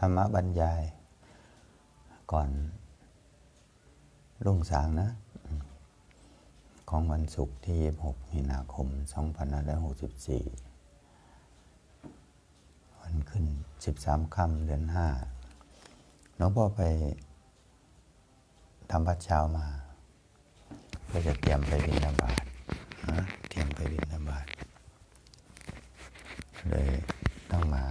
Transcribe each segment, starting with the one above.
ธรรมบรรยาย ก่อนรุ่งสางนะ ของวันศุกร์ที่ 26 มีนาคม 2564 วันขึ้น 13 ค่ำเดือน5หลวงพ่อไปทำวัดเช้ามา ก็จะเตรียมไปบิณฑบาตนะเตรียมไปบิณฑบาตเลยต้องมา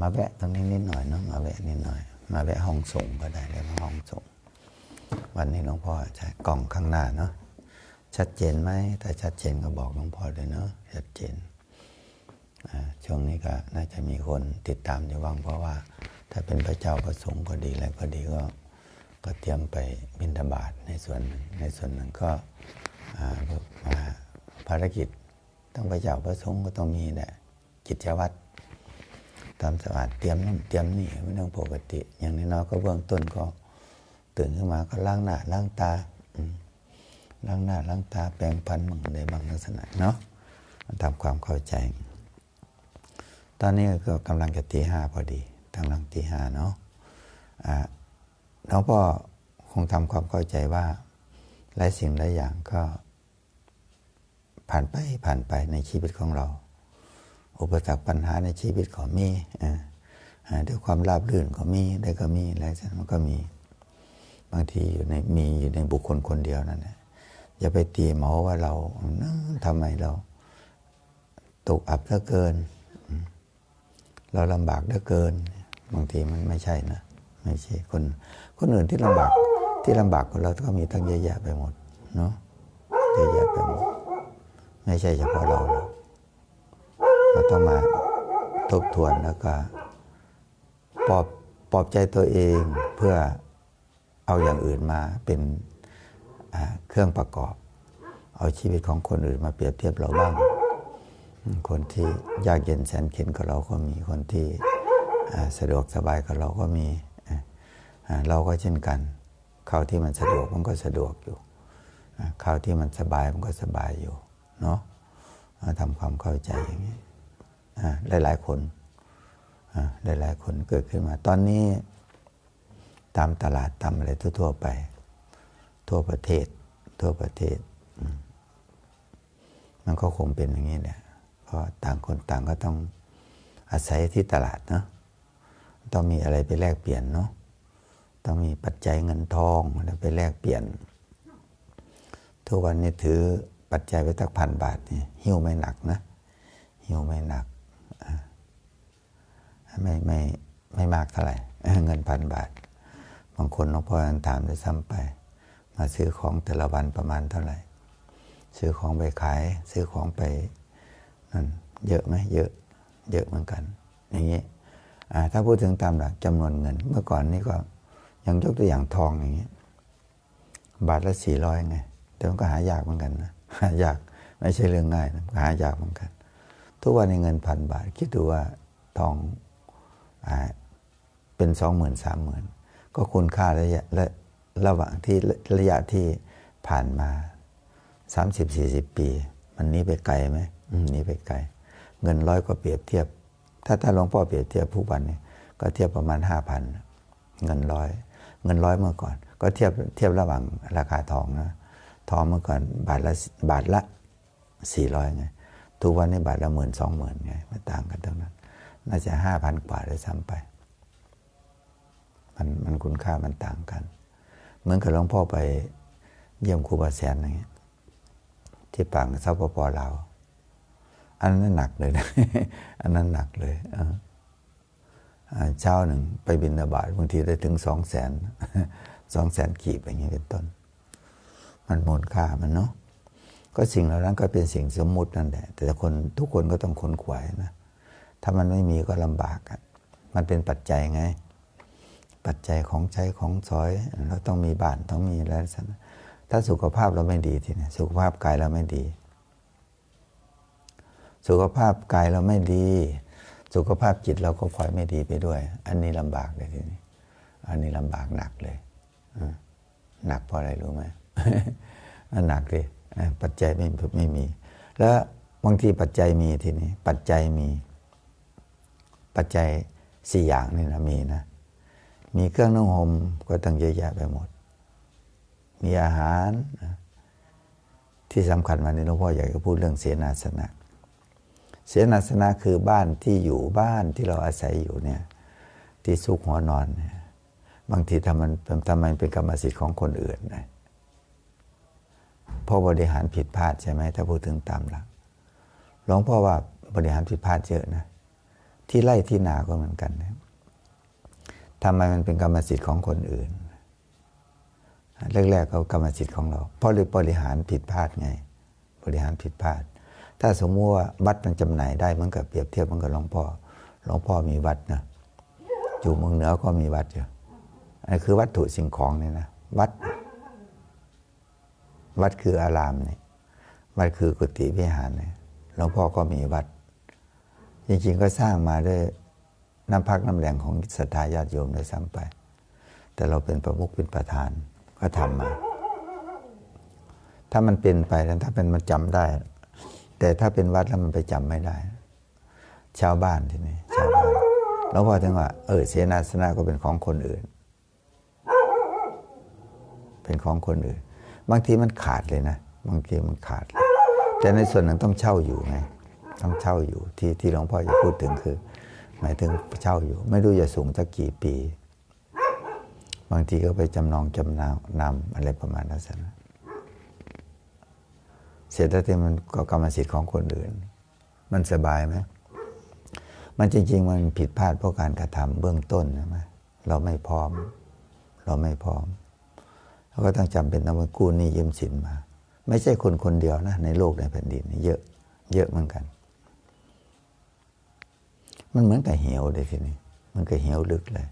มาแวะตรงนี้นิดหน่อยเนาะมาแวะนิดหน่อย มาแวะห้องส่งก็ได้เลยมาห้องส่งวันนี้หลวงพ่อใช้กล่องข้างหน้าเนาะชัดเจนไหมถ้าชัดเจนก็บอกหลวงพ่อเลยเนาะชัดเจนช่วงนี้ก็น่าจะมีคนติดตามอยู่บ้างเพราะว่า ถ้าเป็นพระเจ้าประสงค์ก็ดีอะไรก็ดีก็ก็เตรียมไปบิณฑบาตในส่วนหนึ่งในส่วนหนึ่งก็ภารกิจต้องพระเจ้าประสงค์ก็ต้องมีแหละกิจวัตร ตาสวัสดเตรียมนู่นเตรียมนี่ไม่ต้องปกติ อย่างน้อยๆก็เบื้องต้นก็ตื่นขึ้นมาก็ล้างหน้าล้างตาล้างหน้าล้างตาแปรงฟันมั่งในบางลักษณะเนาะทำความเข้าใจ ตอนนี้ก็กำลังจะตีห้าพอดีกำลังตีห้าเนาะอ่าหลวงพ่อคงทำความเข้าใจว่าหลายสิ่งหลายอย่างก็ผ่านไปผ่านไปในชีวิตของเรา อุปสรรคปัญหาในชีวิตก็มีด้วยความราบรื่นก็มีได้ก็มีอะไรสักมันก็มี บางทีอยู่ในมีอยู่ในบุคคลคนเดียวนั่นแหละอย่าไปตีหมอว่าเราทำไมเราตกอับเหลือเกิน เราลำบากเหลือเกิน บางทีมันไม่ใช่นะไม่ใช่คนคนอื่นที่ลำบากที่ลำบากกว่าเราก็มีตั้งเยอะแยะไปหมดเนาะเยอะแยะไปหมดไม่ใช่เฉพาะเราหรอก เราต้องมาทบทวนแล้วก็ปลอบปอบใจตัวเองเพื่อเอาอย่างอื่นมาเป็นเครื่องประกอบ เอาชีวิตของคนอื่นมาเปรียบเทียบเราบ้าง คนที่ยากเย็นแสนเข็นกับเราก็มีคนที่สะดวกสบายกับเราก็มีเราก็เช่นกันข้าวที่มันสะดวกมันก็สะดวกอยู่อ่าข้าวที่มันสบายมันก็สบายอยู่เนาะทำความเข้าใจอย่างนี้ อ่ายหลายคนอ่ายหลายคนเกิดขึ้นมา ตอนนี้ตามตลาดตามอะไรทั่วๆไป ทั่วประเทศ ทั่วประเทศ มันก็คงเป็นอย่างนี้แหละเพราะต่างคนต่างก็ต้องอาศัยที่ตลาดเนาะต้องมีอะไรไปแลกเปลี่ยนเนาะต้องมีปัจจัยเงินทองอะไรไปแลกเปลี่ยน ทุกวันนี้ถือปัจจัยไปตักพันบาทนี่หิ้วไม่หนักนะหิ้วไม่หนัก ไม่ไม่ไม่มากเท่าไหร่เงินพันบาท บางคนหลวงพ่อยถามด้วยซ้ำไป มาซื้อของแต่ละวันประมาณเท่าไหร่ ซื้อของไปขาย ซื้อของไปนั่นเยอะไหมเยอะ เยอะเหมือนกัน อย่างนี้ถ้าพูดถึงตามหลักจำนวนเงิน เมื่อก่อนนี้ก็ยังยกตัวอย่างทองอย่างนี้บาทละสี่ร้อยไง แต่มันก็หายากเหมือนกันนะหายากไม่ใช่เรื่องง่ายนะหายากเหมือนกัน ทุกวันในเงินพันบาท คิดดูว่าทองอเป็นสองหมื่นสามหมื่นก็คุณค่าระยะและระหว่างที่ระยะที่ผ่านมา 30-40 ปี มันนี้ไปไกลไหมนี้ไปไกล เงินร้อยก็เปรียบเทียบ ถ้าถ้าหลวงพ่อเปรียบเทียบผู้วันนี้ก็เทียบประมาณ 5,000 เงินร้อย เงินร้อยเมื่อก่อน ก็เทียบเทียบระหว่างราคาทองนะทองเมื่อก่อนบาทละบาทละ 400ไง ทุกวันนี้บาทละหมื่นสองหมื่นไงมันต่างกันตรงนั้น น่าจะห้าพันกว่าเลยซ้ำไป มันมันคุณค่ามันต่างกัน เหมือนกับหลวงพ่อไปเยี่ยมครูบาแสนอย่างเงี้ยที่ปางเซับปปลาวอันนั้นหนักเลยนะอันนั้นหนักเลยเอออ่าเช้าหนึ่งไปบินนาบาตบางทีได้ถึงสองแสนสองแสนกีบอย่างนี้เป็นต้น มันมูลค่ามันเนาะ ก็สิ่งเหล่านั้นก็เป็นสิ่งสมมุตินั่นแหละ แต่คนทุกคนก็ต้องขนขวายนะ ถ้ามันไม่มีก็ลำบากมันเป็นปัจจัยไง ปัจจัยของใช้ของสอย เราต้องมีบ้านต้องมีอะไรสักถ้าสุขภาพเราไม่ดีทีนี้สุขภาพกายเราไม่ดี สุขภาพกายเราไม่ดี สุขภาพจิตเราก็พลอยไม่ดีไปด้วย อันนี้ลำบากเลยทีนี้ อันนี้ลำบากหนักเลยอ่าหนักเพราะอะไรรู้ไหมอันหนักเลย ปัจจัยไม่ไม่มี แล้วบางทีปัจจัยมีทีนี้ ปัจจัยมี ปัจจัยสี่อย่างนี่นะมีนะ มีเครื่องนุ่งห่มก็ตั้งเยอะแยะไปหมด มีอาหาร ที่สำคัญวันนี้หลวงพ่ออยากจะพูดเรื่องเสนาสนะ เสนาสนะคือบ้านที่อยู่บ้านที่เราอาศัยอยู่เนี่ย ที่ซุกหัวนอนเนี่ยบางทีทำมันทำมันเป็นกรรมสิทธิ์ของคนอื่นนะ เพราะบริหารผิดพลาดใช่ไหมถ้าพูดถึงตามหลักหลวงพ่อว่าบริหารผิดพลาดเยอะนะที่ไร่ที่นาก็เหมือนกันนะทำไมมันเป็นกรรมสิทธิ์ของคนอื่นแรกๆเขากรรมสิทธิ์ของเรา เพราะเลยบริหารผิดพลาดไง บริหารผิดพลาด ถ้าสมมติว่าวัดมันจำหน่ายได้มันกับเปรียบเทียบมันกับหลวงพ่อหลวงพ่อมีวัดนะอยู่เมืองเหนือก็มีวัดอยู่อันนี้คือวัตถุสิ่งของนี่นะวัด วัดคืออารามเนี่ยวัดคือกุฏิวิหารเนี่ยหลวงพ่อก็มีวัด จริงๆก็สร้างมาด้วยน้ำพักน้ำแรงของศรัทธาญาติโยมเลยซ้ำไป แต่เราเป็นประมุขเป็นประธานก็ทำมา ถ้ามันเป็นไปแล้วถ้าเป็นมันจำได้ แต่ถ้าเป็นวัดแล้วมันไปจำไม่ได้ ชาวบ้านที่นี่ชาวบ้านหลวงพ่อถึงว่าเออเสนาสนะก็เป็นของคนอื่น เป็นของคนอื่น บางทีมันขาดเลยนะ บางทีมันขาด แต่ในส่วนหนึ่งต้องเช่าอยู่ไงต้องเช่าอยู่ที่ที่หลวงพ่อจะพูดถึงคือ หมายถึงเช่าอยู่ ไม่รู้จะสูงสักกี่ปี บางทีก็ไปจำนองจำนำนำอะไรประมาณนั้นนะเสร็จแล้วที่มันก็กรรมสิทธิ์ของคนอื่น มันสบายไหมมันจริง ๆ มันผิดพลาดเพราะการกระทำเบื้องต้นใช่ไหมเราไม่พร้อม เราไม่พร้อม เราก็ต้องจำเป็นต้องไปกู้หนี้ยืมสินมา ไม่ใช่คนคนเดียวนะในโลกในแผ่นดินเยอะเยอะเหมือนกัน มันเหมือนกับเหวเลยทีนี้มันก็เหวลึกเลย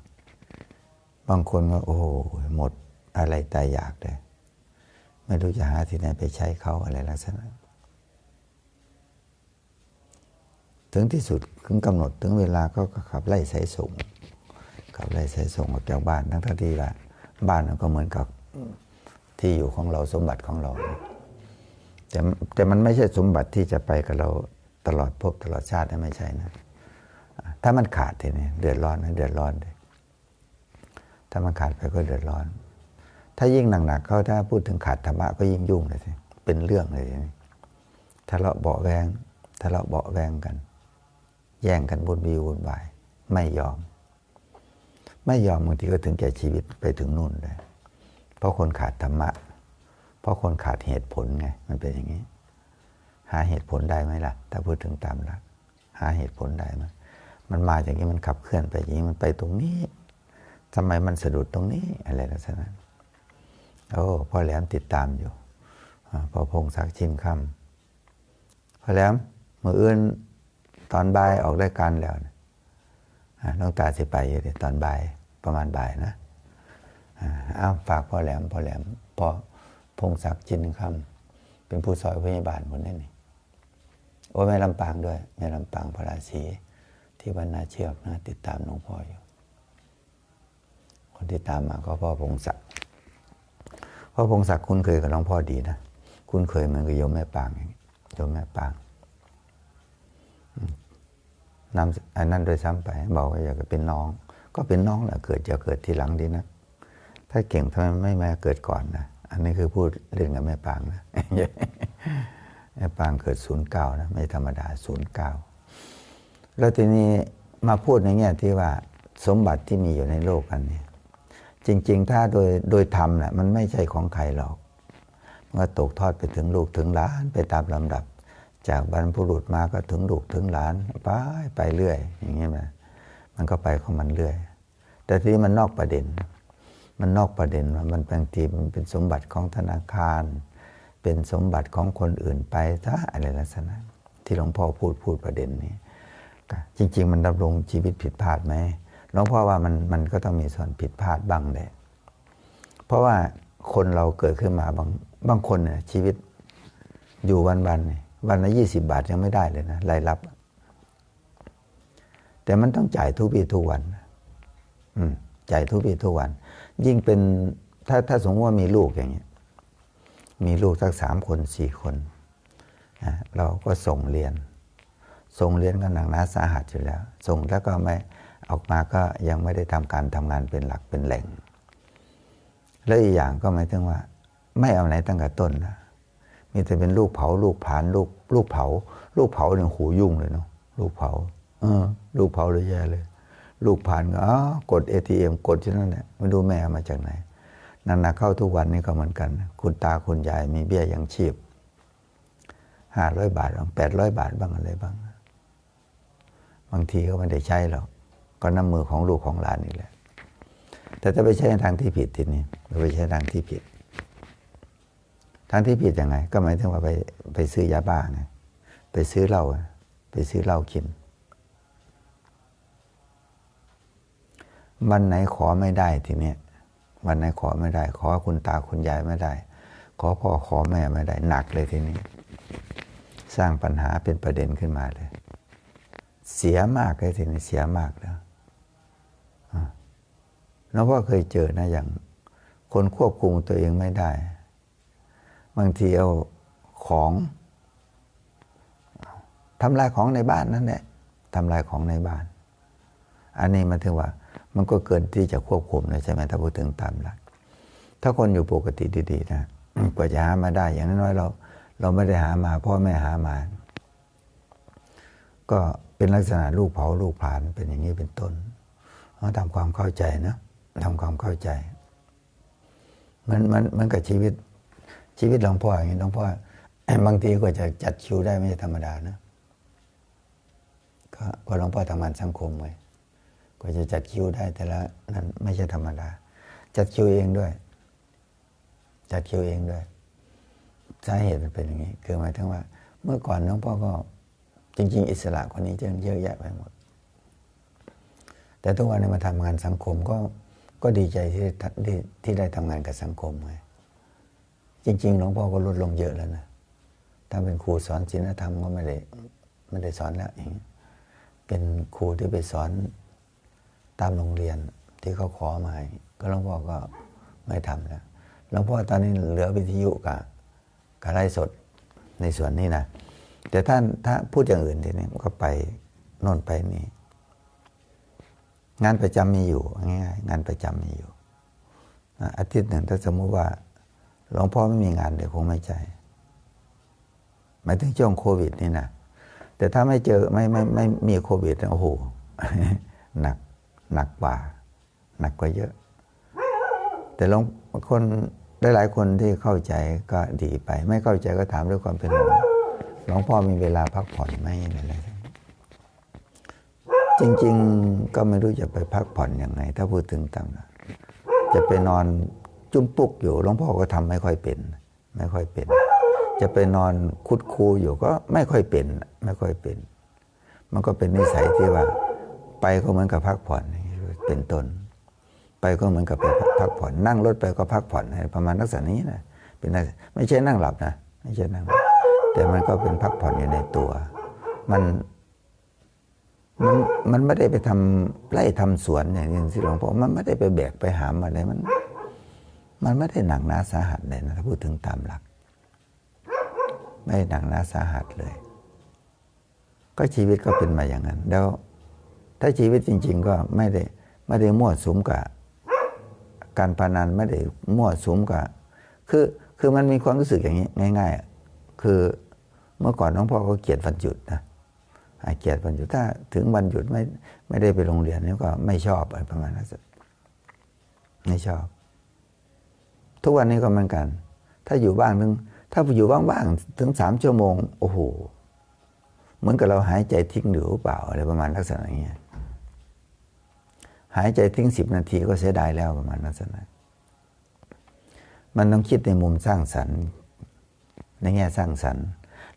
บางคนก็โอ้โหหมดอะไรตายอยากเลย ไม่รู้จะหาที่ไหนไปใช้เขาอะไรลักษณะถึงที่สุดถึงกำหนดถึงเวลาก็ขับไล่สายส่งขับไล่สายส่งออกจากบ้านทั้งที่ละบ้านมันก็เหมือนกับ ที่อยู่ของเราสมบัติของเรา แต่แต่มันไม่ใช่สมบัติที่จะไปกับเราตลอดภพตลอดชาตินะไม่ใช่นะ ถ้ามันขาดทีนี้เดือดร้อนนะเดือดร้อนเลยถ้ามันขาดไปก็เดือดร้อน ถ้ายิ่งหนักๆเขาถ้าพูดถึงขาดธรรมะก็ยิ่งยุ่งเลยทีเป็นเรื่องเลยทะเลาะเบาแวงทะเลาะเบาแวงกัน แย่งกันบุญวีวุ่นวาย ไม่ยอม ไม่ยอมบางทีก็ถึงแก่ชีวิตไปถึงนู่นเลย เพราะคนขาดธรรมะ เพราะคนขาดเหตุผลไง มันเป็นอย่างนี้ หาเหตุผลได้ไหมล่ะ ถ้าพูดถึงตามหลักหาเหตุผลได้ไหมมันมาอย่างนี้มันขับเคลื่อนไปอย่างนี้มันไปตรงนี้ทำไมมันสะดุดตรงนี้อะไรลักษณะโอ้พ่อแหลมติดตามอยู่พ่อพงศักดิ์ชินคำพ่อแหลมมืออื่นตอนบ่ายออกรายการแล้วนะน้องตาสิไปอยู่ตอนบ่ายประมาณบ่ายนะ อ้าวฝากพ่อแหลมพ่อแหลมพ่อพงศักดิ์จินคำเป็นผู้ซอยพยาบาลคนนี้นี่โอ้แม่ลำปางด้วยแม่ลำปางพระราศีที่บรรณาเชือกนะติดตามหลวงพ่ออยู่ คนที่ตามมาก็พ่อพงศักดิ์พ่อพงศักดิ์คุ้นเคยกับหลวงพ่อดีนะคุ้นเคยเหมือนกับโยมแม่ปางอย่างนี้โยมแม่ปางนำอันนั้นโดยซ้ำไปบอกว่าอยากจะเป็นน้อง ก็เป็นน้องแหละเกิดจะเกิดทีหลังดีนะ ถ้าเก่งทำไมไม่มาเกิดก่อนนะอันนี้คือพูดเรื่องกับแม่ปางนะแม่ปางเกิดศูนย์เก้านะไม่ธรรมดาศูนย์เก้าแล้วทีนี้มาพูดในแง่ที่ว่าสมบัติที่มีอยู่ในโลกกันเนี่ยจริง ๆ ถ้าโดยโดยธรรมนะ่ะมันไม่ใช่ของใครหรอก มันก็ตกทอดไปถึงลูกถึงหลานไปตามลำดับ จากบรรพบุรุษมาก็ถึงลูกถึงหลานไปไปเรื่อย อย่างนี้นะมันก็ไปของมันเรื่อย แต่ทีนี้มันนอกประเด็น มันนอกประเด็นว่ามันบางทีมันเป็นสมบัติของธนาคาร เป็นสมบัติของคนอื่นไปถ้าอะไรลักษณะ ที่หลวงพ่อพูดพูดประเด็นนี้จริง ๆ มันดำรงชีวิตผิดพลาดไหมหลวงพ่อว่ามันมันก็ต้องมีส่วนผิดพลาดบ้างแหละเพราะว่าคนเราเกิดขึ้นมาบางบางคนเนี่ยชีวิตอยู่วันๆเนี่ยวันละยี่สิบาทยังไม่ได้เลยนะรายรับ แต่มันต้องจ่ายทุกปีทุกวัน อืมจ่ายทุกปีทุกวัน ยิ่งเป็นถ้าถ้าสมมติว่ามีลูกอย่างเงี้ยมีลูกสักสามคนสี่คนนะเราก็ส่งเรียน ส่งเรียนกันหนักหนาสาหัสอยู่แล้ว ส่งแล้วก็ไม่ออกมาก็ยังไม่ได้ทำการทำงานเป็นหลักเป็นแหล่ง แล้วอีกอย่างก็หมายถึงว่า ไม่เอาไหนตั้งแต่ต้นนะมีแต่เป็นลูกเผา ลูกผานลูกลูกเผา ลูกเผาเนี่ยหูยุ่งเลยเนาะลูกเผาเออลูกเผาเลยแย่เลย ลูกผ่านก็อ๋อกด ATM กดที่นั่นแหละไม่รู้แม่มาจากไหนนันนาเข้าทุกวันนี้ก็เหมือนกัน คุณตาคุณยายมีเบี้ยยังชีพห้าร้อยบาทบ้างแปดร้อยบาทบ้างอะไรบ้าง บางทีก็ไม่ได้ใช้หรอกก็น้ำมือของลูกของหลานนี่แหละ แต่ถ้าไปใช้ในทางที่ผิดทีนี้เราไปใช้ทางที่ผิด ทางที่ผิดยังไง ก็หมายถึงว่าไปไปซื้อยาบ้าไงไปซื้อเหล้าไปซื้อเหล้ากิน วันไหนขอไม่ได้ทีเนี้ยวันไหนขอไม่ได้ ขอคุณตาคุณยายไม่ได้ ขอพ่อขอแม่ไม่ได้ หนักเลยทีนี้ สร้างปัญหาเป็นประเด็นขึ้นมาเลย เสียมากเลยทีนี้เสียมากแล้วน้องพ่อเคยเจอนะอย่าง คนควบคุมตัวเองไม่ได้ บางทีเอาของทำลายของในบ้านนั่นแหละทำลายของในบ้าน อันนี้มันถึงว่า มันก็เกินที่จะควบคุมเลยใช่ไหมถ้าพูดถึงตามหลัก ถ้าคนอยู่ปกติดีๆนะกว่าจะหามาได้ อย่างน้อยๆเรา เราไม่ได้หามาพ่อแม่หามา ก็เป็นลักษณะลูกเผาลูกผานเป็นอย่างนี้เป็นต้นเราทำความเข้าใจนะทำความเข้าใจ มันมันมันกับชีวิตชีวิตหลวงพ่ออย่างนี้หลวงพ่อบางทีก็จะจัดคิวได้ไม่ใช่ธรรมดานะก็พอหลวงพ่อทำงานสังคมไว้ ก็จะจัดคิวได้แต่ละนั้นไม่ใช่ธรรมดา จัดคิวเองด้วย จัดคิวเองด้วยสาเหตุมันเป็นอย่างนี้ คือหมายถึงว่า เมื่อก่อนหลวงพ่อก็จริง ๆ อิสระคนนี้จะเยอะแยะไปหมด แต่ทุกวันนี้มาทำงานสังคมก็ก็ดีใจที่ที่ที่ได้ทำงานกับสังคมไงจริงๆหลวงพ่อก็ลดลงเยอะแล้วนะถ้าเป็นครูสอนศีลธรรมก็ไม่ได้ไม่ได้สอนแล้วอย่างนี้เป็นครูที่ไปสอน ตามโรงเรียนที่เขาขอมาให้ก็หลวงพ่อก็ไม่ทำแล้วหลวงพ่อตอนนี้เหลือวิทยุกับกับไล่สดในส่วนนี้นะแต่ท่านถ้าพูดอย่างอื่นทีนี้ก็ไปโน่นไปนี่งานประจำมีอยู่ง่ายๆงานประจำมีอยู่อาทิตย์หนึ่งถ้าสมมุติว่าหลวงพ่อไม่มีงานเดี๋ยวคงไม่ใจหมายถึงช่วงโควิดนี่นะแต่ถ้าไม่เจอไม่ไม่ไม่มีโควิดโอ้โหหนัก หนักกว่า หนักกว่าเยอะ แต่ลวงคนได้หลายคนที่เข้าใจก็ดีไป ไม่เข้าใจก็ถามด้วยความเป็นห่วงหลวงพ่อมีเวลาพักผ่อนไหมอะไรจริง ๆ ก็ไม่รู้จะไปพักผ่อนอยังไง ถ้าพูดถึงตามนะจะไปนอนจุ้มปุกอยู่หลวงพ่อก็ทำไม่ค่อยเป็น ไม่ค่อยเป็น จะไปนอนคุดคูอยู่ก็ไม่ค่อยเป็น ไม่ค่อยเป็น มันก็เป็นนิสัยที่ว่า ไปก็เหมือนกับพักผ่อน เป็นต้น ไปก็เหมือนกับไปพักผ่อน นั่งรถไปก็พักผ่อนประมาณลักษณะนี้นะเป็นไม่ใช่นั่งหลับนะไม่ใช่นั่ง แต่มันก็เป็นพักผ่อนอยู่ในตัว มันมันมันไม่ได้ไปทำไร่ทำสวนอย่างที่หลวงพ่อมันไม่ได้ไปแบกไปหามอะไรมัน มันไม่ได้หนักหนาสาหัสเลยนะถ้าพูดถึงตามหลัก ไม่หนักหนาสาหัสเลย ก็ชีวิตก็เป็นมาอย่างนั้น แล้ว ถ้าชีวิตจริง ๆ ก็ไม่ได้ ไม่ได้มั่วสุมกับการพนันไม่ได้มั่วสุมกับคือคือมันมีความรู้สึกอย่างนี้ง่ายๆ คือเมื่อก่อนน้องพ่อก็เกลียดวันหยุดนะเกลียดวันหยุดถ้าถึงวันหยุดไม่ไม่ได้ไปโรงเรียนนี่ก็ไม่ชอบอะไรประมาณนั้นไม่ชอบ ทุกวันนี้ก็เหมือนกัน ถ้าอยู่บ้างถึงถ้าอยู่บ้างๆถึงสามชั่วโมง โอ้โห เหมือนกับเราหายใจทิ้งหรือเปล่าอะไรประมาณลักษณะอย่างเงี้ย หายใจทิ้งสิบนาทีก็เสียดายแล้วประมาณลักษณะมันต้องคิดในมุมสร้างสรรค์ ในแง่สร้างสรรค์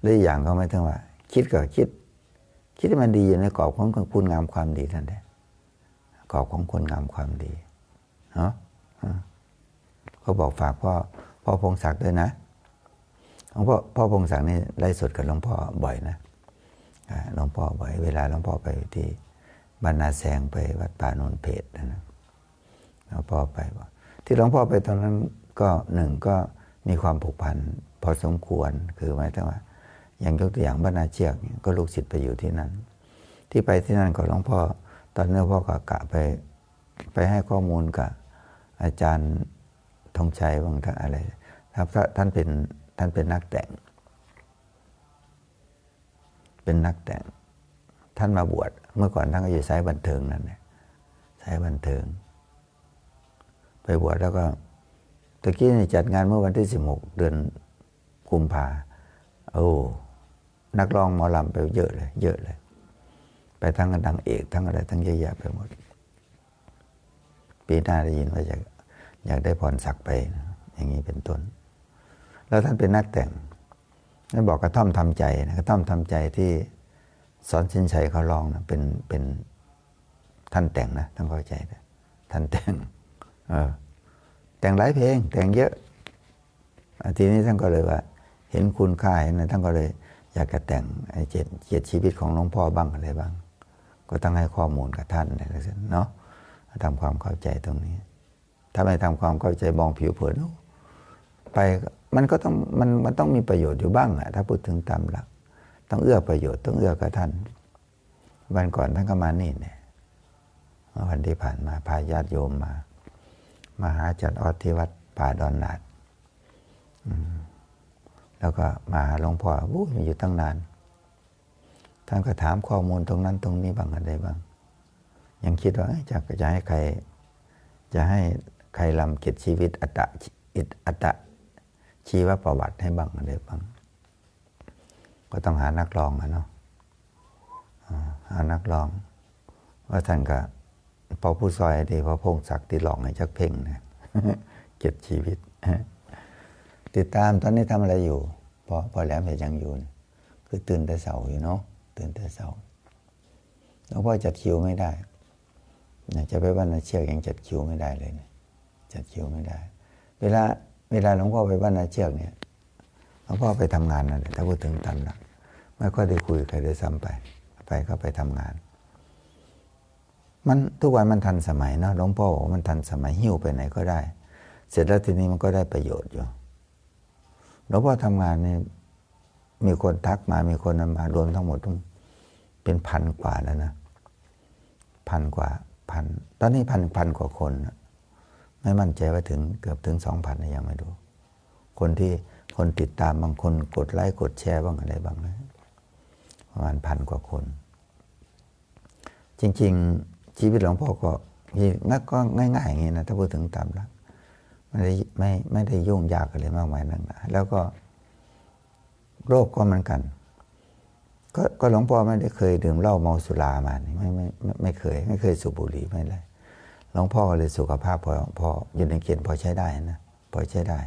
หรืออย่างก็ไม่ถึงว่า คิดก็คิด คิดให้มันดีอยู่ในกรอบของคุณงามความดีนั่นแหละกรอบของคนงามความดีเนาะเขาบอกฝากพ่อพ่อพงศักดิ์ด้วยนะหลวงพ่อพ่อพงศักดิ์นี่ไล่สดกับหลวงพ่อบ่อยนะหลวงพ่อบ่อย เวลาหลวงพ่อไปที่ บรรณาแสงไปวัดป่านนเพชรนะหลวงพ่อไปที่หลวงพ่อไปตอนนั้นก็หนึ่งก็มีความผูกพันพอสมควรคือหมายถึงว่า อย่างยกตัวอย่างบรรณาเชียกก็ลูกศิษย์ไปอยู่ที่นั้น ที่ไปที่นั่นก็หลวงพ่อ ตอนนี้พ่อก็กะไปไปให้ข้อมูลกับอาจารย์ธงชัยบางท่านอะไรครับถ้าท่านเป็นท่านเป็นนักแต่ง เป็นนักแต่ง ท่านมาบวช เมื่อก่อนท่านก็อยู่สายบันเทิงนั่นแหละสายบันเทิง ไปบวชแล้วก็ตะกี้นี่จัดงานเมื่อวันที่สิบหกเดือนกุมภาโอ้นักร้องหมอลำไปเยอะเลย เยอะเลย ไปทั้งดังเอกทั้งอะไรทั้งเยอะแยะไปหมด ปีหน้าได้ยินว่าอยากอยากได้พรศักดิ์ไป อย่างนี้เป็นต้น แล้วท่านเป็นนักแต่งท่านบอกกระท่อมทำใจนะกระท่อมทำใจที่ สอนสินชัยเขาลองนะเป็นเป็นท่านแต่งนะต้องเข้าใจนะท่านแต่งเออแต่งหลายเพลง แต่งเยอะอะทีนี้ท่านก็เลยว่า เห็นคุณค่าเห็นนะท่านก็เลย อยากจะแต่งเจ็ดเจ็ดชีวิตของหลวงพ่อบ้างอะไรบ้าง ก็ต้องให้ข้อมูลกับท่านอะไรเสร็จเนาะทำความเข้าใจตรงนี้ ถ้าไม่ทำความเข้าใจมองผิวเผินไปมันก็ต้องมันมันต้องมีประโยชน์อยู่บ้างอะถ้าพูดถึงตามหลัก ต้องเอื้อประโยชน์ต้องเอื้อกับท่าน วันก่อนท่านก็มานี่เนี่ยวันที่ผ่านมาพาญาติโยมมา มาหาจัดออดที่วัดป่าดอนนาดแล้วก็มาหาหลวงพ่อวู้ยอยู่ตั้งนาน ท่านก็ถามข้อมูลตรงนั้นตรงนี้บ้างอะไรบ้าง ยังคิดว่าจะจะให้ใคร จะให้ใครลำเกียรติชีวิตอัตตะอิตอัตตะชีวประวัติให้บ้างอะไรบ้าง ก็ต้องหานักร้องอะเนาะหานักร้อง ว่าท่านก็พอผู้ซอยดีพอพงศักดิ์ที่หลอกให้จักเพ่งนะเกียรติชีวิต ติดตามตอนนี้ทำอะไรอยู่พอพอแหลมเห็นยังอยู่นี่คือตื่นแต่เสาอยู่เนาะตื่นแต่เสาหลวงพ่อจัดคิวไม่ได้นะจะไปบ้านนาเชือกยังจัดคิวไม่ได้เลยนี่ยจัดคิวไม่ได้ เวลาเวลาหลวงพ่อไปบ้านนาเชือกเนี่ยหลวงพ่อไปทำงานน่ะถ้าพูดถึงตามหลัก ไม่ค่อยได้คุยใครได้ซ้ำไป ไปก็ไปทำงาน มันทุกวันมันทันสมัยเนาะหลวงพ่อบอกว่ามันทันสมัยหิ้วไปไหนก็ได้ เสร็จแล้วทีนี้มันก็ได้ประโยชน์อยู่หลวงพ่อทำงานนี่มีคนทักมามีคนมารวมทั้งหมดต้องเป็นพันกว่าแล้วนะพันกว่าพันตอนนี้พันพันกว่าคน ไม่มั่นใจว่าถึงเกือบถึงสองพันยังไม่รู้คนที่คนติดตามบางคนกดไลค์กดแชร์บ้างอะไรบ้างนะ ประมาณพันกว่าคน จริง ๆ ชีวิตหลวงพ่อก็ง่ายก็ง่ายๆอย่างนี้นะถ้าพูดถึงตามหลักไม่ได้ไม่ไม่ได้ยุ่งยากอะไรมากมายนักหนาแล้วก็โรคก็เหมือนกัน ก็ก็หลวงพ่อไม่ได้เคยดื่มเหล้าเมาสุรามานี่ไม่ไม่ไม่ไม่เคย ไม่เคยสูบบุหรี่ไม่เลยหลวงพ่อก็เลยสุขภาพพอพออยู่ในเกณฑ์พอใช้ได้นะพอใช้ได้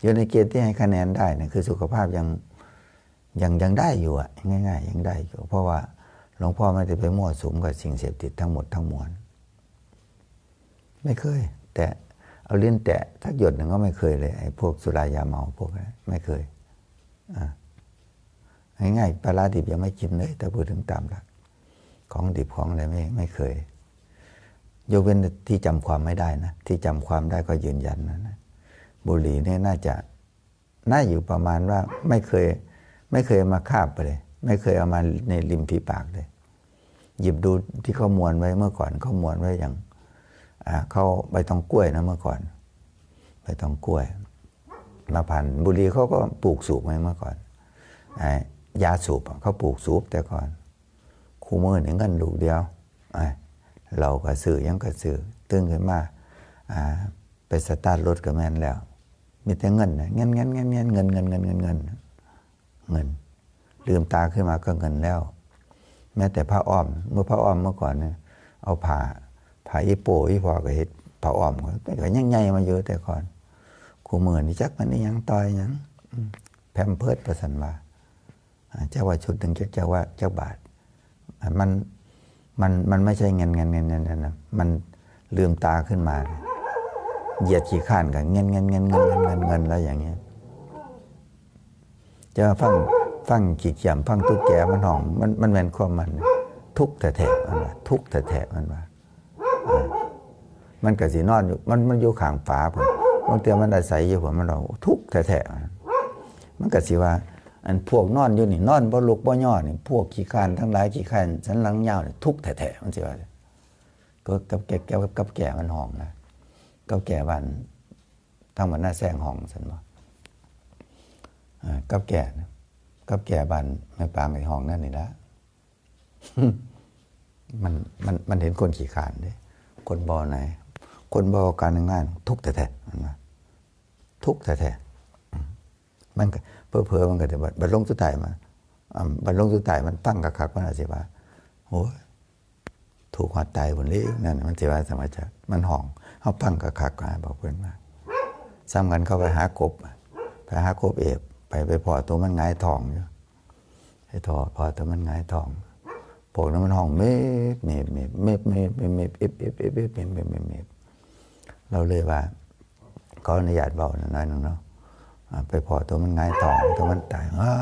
อยู่ในเกณฑ์ที่ให้คะแนนได้นะคือสุขภาพยัง ยังยังได้อยู่อะง่าย ๆ ยังได้อยู่เพราะว่าหลวงพ่อไม่ได้ไปมั่วสุมกับสิ่งเสพติดทั้งหมดทั้งมวลไม่เคย แต่เอาเลี้ยนแตะทักหยดหนึ่งก็ไม่เคยเลยไอ้พวกสุรายาเมาพวกนั้นไม่เคยอ่าง่ายๆปลาดิบยังไม่กินเลยแต่พูดถึงตามหลักของดิบของอะไรไม่ไม่เคย ยกเว้นที่จำความไม่ได้นะ ที่จำความได้ก็ยืนยันนะนะบุหรี่เนี่ยน่าจะน่าอยู่ประมาณว่าไม่เคย ไม่เคยเอามาคาบไปเลย ไม่เคยเอามาในริมฝีปากเลย หยิบดูที่เขามวนไว้เมื่อก่อนเขามวนไว้อย่างเขาใบตองกล้วยนะเมื่อก่อน ใบตองกล้วย มาพันบุรีเขาก็ปลูกสูบไว้เมื่อก่อนอยาสูบเขาปลูกสูบแต่ก่อน คู่มือหนึ่งเงินลูกเดียวเราก็ซื้อยังก็ซื้อตึงขึ้นมาไปสตาร์ทรถกับแม่นแล้ว มีแต่เงินนเงินเงินเงินเงินเงินเงินเงินเงินเงิน เงิน ลืมตาขึ้นมาก็เงินแล้ว แม้แต่ผ้าอ้อม เมื่อผ้าอ้อมเมื่อก่อนเนี่ยเอาผ้าผ้าอีโปอีพอก็เห็ดผ้าอ้อมก็แต่ก็ยังใหญ่มาเยอะแต่ก่อนคู่มือนี่จักมันนี่ยังต่อยยังแพมเพิร์ดประสันว่าเจ้าว่าชุดหนึ่งเจ้าว่าเจ้าบาท มันมันมันไม่ใช่เงินเงินเงินเงินเงินนะมันลืมตาขึ้นมา เหยียดขี้ข้านกันเงินเงินเงินเงินเงินเงินเงินแล้วอย่างเงี้ย จะฟังฟังขีดเขียมฟังตุ๊กแกมันห้อง มันมันเป็นความมัน ทุกแท้ๆมันว่าทุกแท้ๆมันว่ามันก็สินอนอยู่มันมันอยู่ข้างฝาผมบางเตียมันอาศัยอยู่ผมมันเราทุกแท้ๆมันมันก็สิว่า อันพวกนอนอยู่นี่นอนบ่ลุกบ่ย่อนี่พวกขี้คร้านทั้งหลายขี้คร้านสันหลังยาวนี่ทุกแท้ๆมันสิว่าก็กับแก่กับกับแก่มันห้องนะกับแก่บ้านทั้งมันหน้าแซงห้องซั่นบ่อ่า กับแก่กับแก่บ้านแม่ปางในห้องนั่นนี่ละมันมันมันเห็นคนขี้ขานเด้คนบอไหน คนบอการงาน ทุกข์แท้ๆมันว่าทุกข์แท้มันเพอเพอมันก็จะบัดบัดลงสุดท้ายมาบัดลงสุดท้ายมันตั้งกะคักมันอาจสิว่าโอ้ยถูกหัดตายบนเลี้นั่นมันสิว่าสมัยจะมันห้องเฮาตั้งกะคักมาบอกเพิ่อนว่าซ้ำกันเข้าไปหากบไปหากบเอบ ไปไปพอตัวมันงายทองอยู่ไอ้ทอพอตัวมันงายทองพวกนั้นมันห้องเมฟเมฟเมฟเมฟเมฟเมฟเมฟเอฟเอฟเอฟเอฟเมฟเมฟเมฟเมฟเราเลยว่าเขาอนุญาตเบาหน่อยหนึงเนาะไปพอตัวมันง่ายทองตัวมันตายอ้า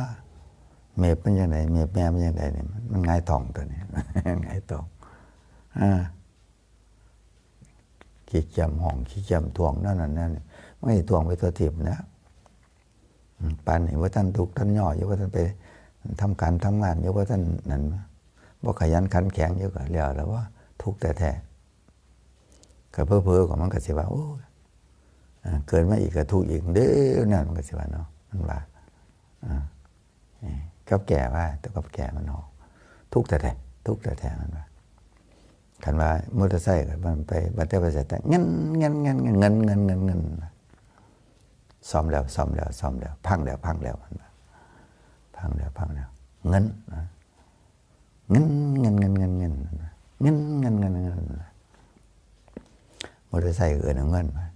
เมฟมันยังไงเมฟแม่มันยังไงเนี่ยมันง่ายทองตัวนี้ง่ายทองอ่าขี้จำห้องขี้จำทวงนั่นนั่นนั่นไม่ทวงไปตัวทิพย์นะ ปานเห็นว่าท่านทุกท่านย่ออยู่ว่าท่านไปทำการทำงานอยู่ว่าท่านนั่นบ่ขยันขันแข็งเยอะกว่ก็แล้วแล้วว่าทุกแต่แท้กับเพ้อเพ้อของมันกับเสิว่าโอ้เกินมาอีกกับทุกอีกเด้อนั่นมันก็สิว่าเนาะมันว่าก็บแก่ว่าแต่กับแก่มันออกทุกแต่แท้ทุกแต่แท้มันว่าขันว่ามอเตอร์ไซค์มันไปบัตเตอร์ไปเสร็จแต่เงินเงินเงินเงินเงินเงินเงิน ซ่อมแล้วซ่อมแล้วซ่อมแล้ว พังแล้วพังแล้วพังแล้วพังแล้วเงินเงินเงินเงินเงินเงินเงินเงินเงินเงินมอเตอร์ไซค์เอินเงินมา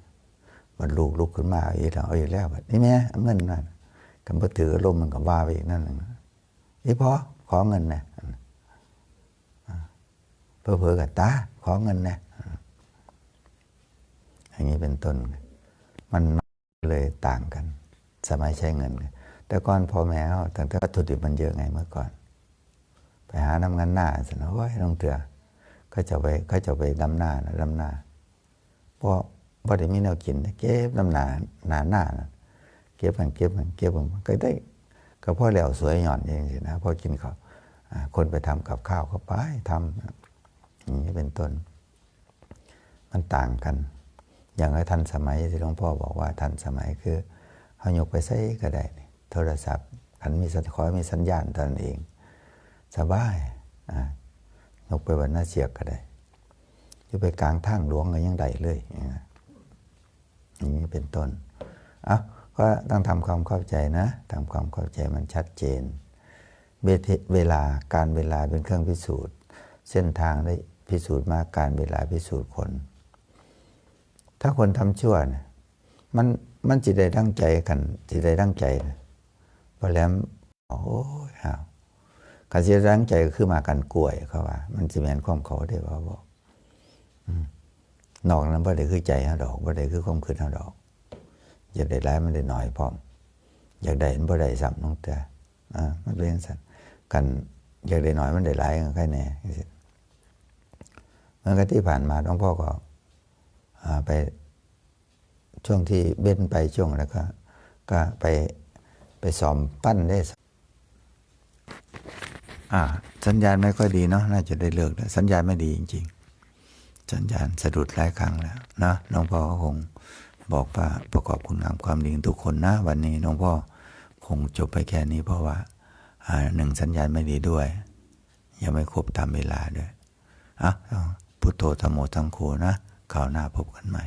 บัดลูกลุกขึ้นมาอีกแล้วเอาอีกแล้วบัดนี่แม่เงินนั่นกำปถือลมมันก็ว่าไปอีกนั่นหนึ่งอีพอขอเงินนะเพื่อเพื่อกับตาขอเงินนะอย่างนี้เป็นต้นมัน เลยต่างกันสมัยใช้เงิน แต่ก่อนพ่อแม่เขาตั้งแต่วัตถุดิบมันเยอะไงเมื่อก่อน ไปหาน้ำงานหน้าสินะโอ้ยน้องเถื่อก็จะไปก็จะไปดำหน้านะดำหน้าเพราะบ่ได้มีแนวกินเก็บดำหน้าหนาหน้านะเก็บมันเก็บมันเก็บมันก็ได้ก็พ่อแล้วสวยหย่อนเองสินะพอกินเขาคนไปทำกับข้าวเขาไปทำอย่างนี้เป็นต้น มันต่างกัน อย่างไอ้ทันสมัยที่หลวงพ่อบอกว่าทันสมัยคือเอายกไปใส่ก็ได้ โทรศัพท์ขันมีสัญขอให้มีสัญญาณตนนเอง สบายอ่ายกไปวันหน้าเสียกก็ได้อยู่ไปกลางทางหลวงก็ยังได้เลยอย่างนี้เป็นต้นเอะก็ต้องทำความเข้าใจนะทำความเข้าใจมันชัดเจนเวลาการเวลาเป็นเครื่องพิสูจน์ เส้นทางได้พิสูจน์มากการเวลาพิสูจน์คน ถ้าคนทำชั่วเนี่ยมันมันจิตได้ตั้งใจกันจิตได้ตั้งใจนะพอแล้วโอ้ยฮาวการจิตได้ตั้งใจก็คือมากันกล้วยเขาว่า มันจะแมนความเขาได้ว่าบอกนอกนั้นบ่ได้คือใจฮะดอกบ่ได้คือความคืนฮะดอก อยากได้ร้ายมันได้หน่อยพร้อม อยากได้มันบ่ได้ซ้ำน้องแต่อ่ามันเป็นสันกันอยากได้หน่อยมันได้ร้ายกันแค่แน่จังซี้เมื่อกี้ที่ผ่านมาหลวงพ่อก็อ่า ไปช่วงที่เบ้นไปช่วงแล้วก็ก็ไปไปสอมปั้นได้สัญญาณไม่ค่อยดีเนาะน่าจะได้เลิกแล้ว สัญญาณไม่ดีจริง ๆ สัญญาณสะดุดหลายครั้งแล้วนะหลวงพ่อก็คงบอกว่าประกอบคุณงามความดีของทุกคนนะวันนี้หลวงพ่อคงจบไปแค่นี้เพราะว่าหนึ่งสัญญาณไม่ดีด้วย ยังไม่ครบตามเวลาด้วยอะพุทโธธรรมโมทั้งโคนะ ข่าวหน้าพบกันใหม่